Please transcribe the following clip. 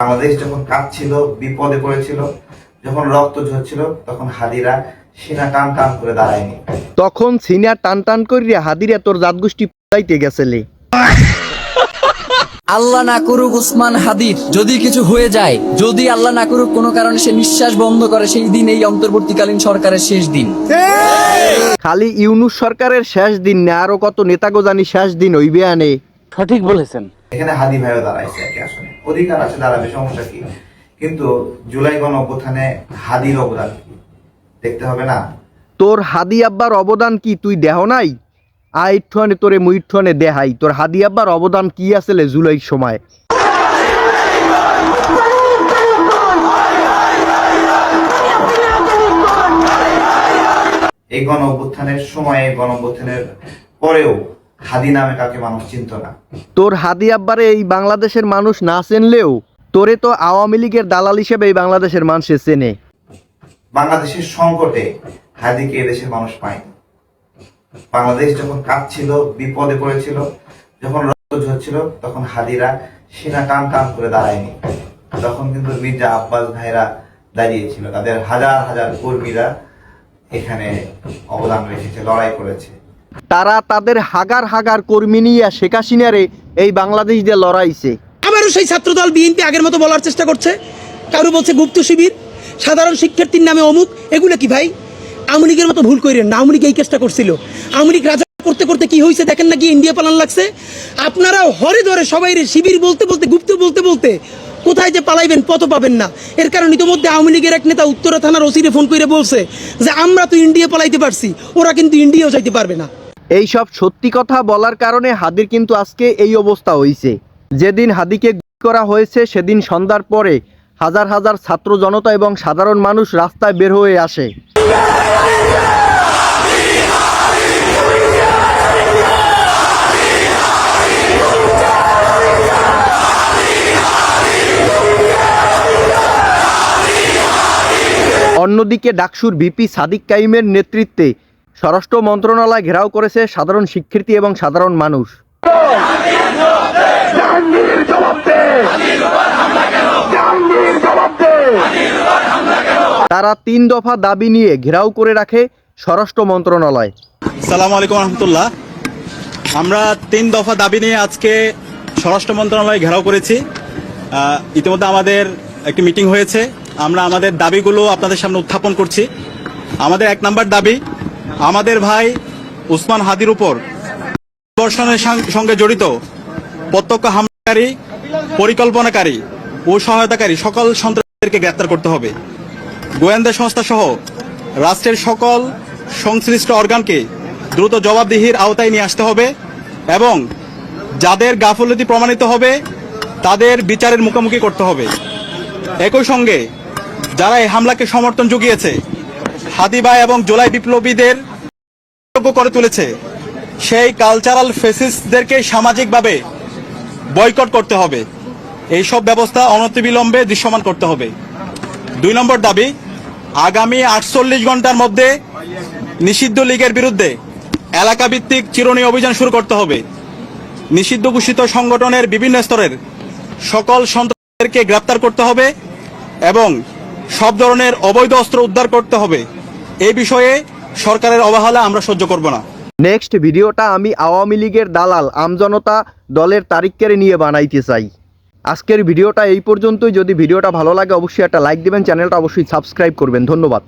বাংলাদেশ যখন কাঁপছিল বিপদে পড়েছিল যখন রক্ত ঝরছিল তখন হাদিরা সিনা টান টান করে দাঁড়ায়নি। তখন সিনিয়া টান টান করিয়া হাদিরা তোর জাতগোষ্ঠী পাইতে গেছেলে। আল্লাহ না করুক উসমান হাদির যদি কিছু হয়ে যায় যদি আল্লাহ না করুক কোনো কারণে সে নিঃশ্বাস বন্ধ করে সেই দিন এই অন্তর্বর্তীকালীন সরকারের শেষ দিন। খালি ইউনুস সরকারের শেষ দিন না আরও কত নেতাগো জানি শেষ দিন হইবে আনে। সঠিক বলেছেন। এখানে হাদি ভাইও দাঁড়াইছে আর কি আসলে অধিকার আছে দাঁড়াবে সমস্যা কি? কিন্তু জুলাই গণ অভ্যুত্থানে হাদির অবদান কি? দেখতে হবে না? তোর হাদি আব্বার অবদান কি? তুই দেহ নাই? আইঠনে তোরে মুইঠনে দেহাই। তোর হাদি আব্বার অবদান কি আসলে জুলাই সময়? এই গণ অভ্যুত্থানের সময়ে গণ অভ্যুত্থানের পরেও হাদি নামে কাকে মানুষ চিনত না। তোর হাদি আব্বারে এই বাংলাদেশের মানুষ না চেনলেও তোরে তো আওয়ামী লীগের দালাল হিসেবে এই বাংলাদেশের মানুষে চেনে। বাংলাদেশের সংকটে হাদিকে এদেশের মানুষ পায়নি বাংলাদেশ যখন কাঁপছিল বিপদে পড়েছিল যখন রক্ত ঝরছিল তখন হাদিরা সিনা টান টান করে দাঁড়ায়নি। তখন কিন্তু মির্জা আব্বাস ভাইরা দাঁড়িয়েছিল। তাদের হাজার হাজার কর্মীরা এখানে অবদান রেখেছে লড়াই করেছে। তারা তাদের হাগার হাগার কর্মী নিয়ে শেখ হাসিনারে এই বাংলাদেশ দিয়ে লড়াইছে। আবারও সেই ছাত্রদল বিএনপি আগের মতো বলার চেষ্টা করছে। কারও বলছে গুপ্ত শিবির, সাধারণ শিক্ষার্থীর নামে অমুক, এগুলো কি ভাই? আওয়ামী লীগের মতো ভুল করেন না, আওয়ামী লীগ এই কেসটা করছিল। আওয়ামী লীগ রাজা করতে করতে কি হয়েছে দেখেন না কি ইন্ডিয়া পালান লাগছে? আপনারা হরে ধরে সবাই শিবির বলতে বলতে, গুপ্ত বলতে বলতে কোথায় যে পালাইবেন পত পাবেন না। এর কারণ ইতিমধ্যে আওয়ামী লীগের এক নেতা উত্তরা থানার ওসিরে ফোন করে বলছে যে, আমরা তো ইন্ডিয়া পালাইতে পারছি, ওরা কিন্তু ইন্ডিয়াও যাইতে পারবে না। এই সব সত্যি কথা বলার কারণে হাদির কিন্তু আজকে এই অবস্থা হয়েছে যেদিন হাদিকে করা হয়েছে, সেদিন সন্ধ্যার পরে হাজার হাজার ছাত্র জনতা এবং সাধারণ মানুষ রাস্তায় বের হয়ে আসে। অন্যদিকে ডাকসুর ভিপি সাদিক কাইমের নেতৃত্বে স্বরাষ্ট্র মন্ত্রণালয় ঘেরাও করেছে সাধারণ শিক্ষার্থী এবং সাধারণ মানুষ। তারা তিন দফা দাবি নিয়ে ঘেরাও করে রাখে স্বরাষ্ট্র মন্ত্রণালয়। সালাম আলাইকুম রহমতুল্লাহ। আমরা তিন দফা দাবি নিয়ে আজকে স্বরাষ্ট্র মন্ত্রণালয় ঘেরাও করেছি। ইতিমধ্যে আমাদের একটি মিটিং হয়েছে। আমরা আমাদের দাবিগুলো আপনাদের সামনে উত্থাপন করছি। আমাদের এক নম্বর দাবি আমাদের ভাই উসমান হাদির উপর ধর্ষণের সঙ্গে জড়িত প্রত্যক্ষ হামলাকারী, পরিকল্পনাকারী ও সহায়তাকারী সকল সন্ত্রাসীদেরকে গ্রেপ্তার করতে হবে। গোয়েন্দা সংস্থা সহ রাষ্ট্রের সকল সংশ্লিষ্ট অর্গানকে দ্রুত জবাবদিহির আওতায় নিয়ে আসতে হবে এবং যাদের গাফলতি প্রমাণিত হবে, তাদের বিচারের মুখোমুখি করতে হবে। একই সঙ্গে যারা এই হামলাকে সমর্থন জুগিয়েছে হাদিবা এবং জোলাই বিপ্লবীদের করে তুলেছে। সেই কালচারাল ফেসিসদেরকে সামাজিকভাবে বয়কট করতে হবে। এই সব ব্যবস্থা অনতিবিলম্বে দৃশ্যমান করতে হবে। দুই নম্বর দাবি, আগামী আটচল্লিশ ঘণ্টার মধ্যে নিষিদ্ধ লীগের বিরুদ্ধে এলাকা ভিত্তিক চিরুনি অভিযান শুরু করতে হবে। নিষিদ্ধ ঘোষিত সংগঠনের বিভিন্ন স্তরের সকল সন্ত্রাসীদেরকে গ্রেপ্তার করতে হবে এবং সব ধরনের অবৈধ অস্ত্র উদ্ধার করতে হবে। এই বিষয়ে সরকারের অবহেলা আমরা সহ্য করব না। নেক্সট ভিডিওটা আমি আওয়ামী লীগের দালাল আমজনতা দলের তারিখকে নিয়ে বানাইতে চাই। আজকের ভিডিওটা এই পর্যন্তই। যদি ভিডিওটা ভালো লাগে, অবশ্যই একটা লাইক দেবেন। চ্যানেলটা অবশ্যই সাবস্ক্রাইব করবেন। ধন্যবাদ।